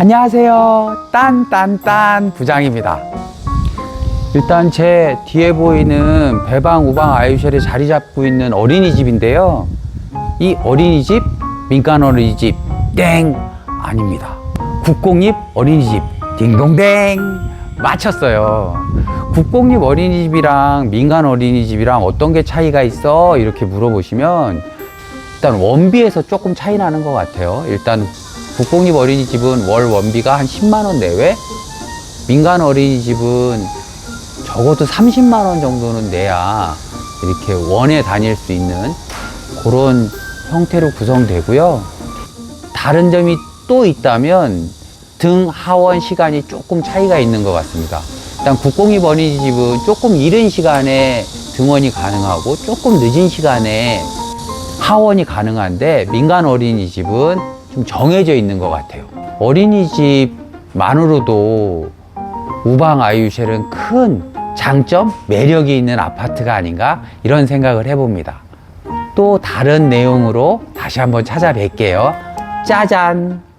안녕하세요. 딴딴딴 부장입니다. 일단 제 뒤에 보이는 배방, 우방, 아유쉘에 자리 잡고 있는 어린이집인데요. 이 어린이집, 민간 어린이집, 땡! 아닙니다. 국공립 어린이집, 딩동댕! 맞췄어요. 국공립 어린이집이랑 민간 어린이집이랑 어떤 게 차이가 있어? 이렇게 물어보시면 일단 원비에서 조금 차이 나는 것 같아요. 일단 국공립 어린이집은 월 원비가 한 10만 원 내외, 민간 어린이집은 적어도 30만 원 정도는 내야 이렇게 원에 다닐 수 있는 그런 형태로 구성되고요. 다른 점이 또 있다면 등 하원 시간이 조금 차이가 있는 것 같습니다. 일단 국공립 어린이집은 조금 이른 시간에 등원이 가능하고 조금 늦은 시간에 하원이 가능한데 민간 어린이집은 좀 정해져 있는 것 같아요. 어린이집만으로도 우방 아이유쉘은 큰 장점, 매력이 있는 아파트가 아닌가 이런 생각을 해봅니다. 또 다른 내용으로 다시 한번 찾아뵐게요. 짜잔!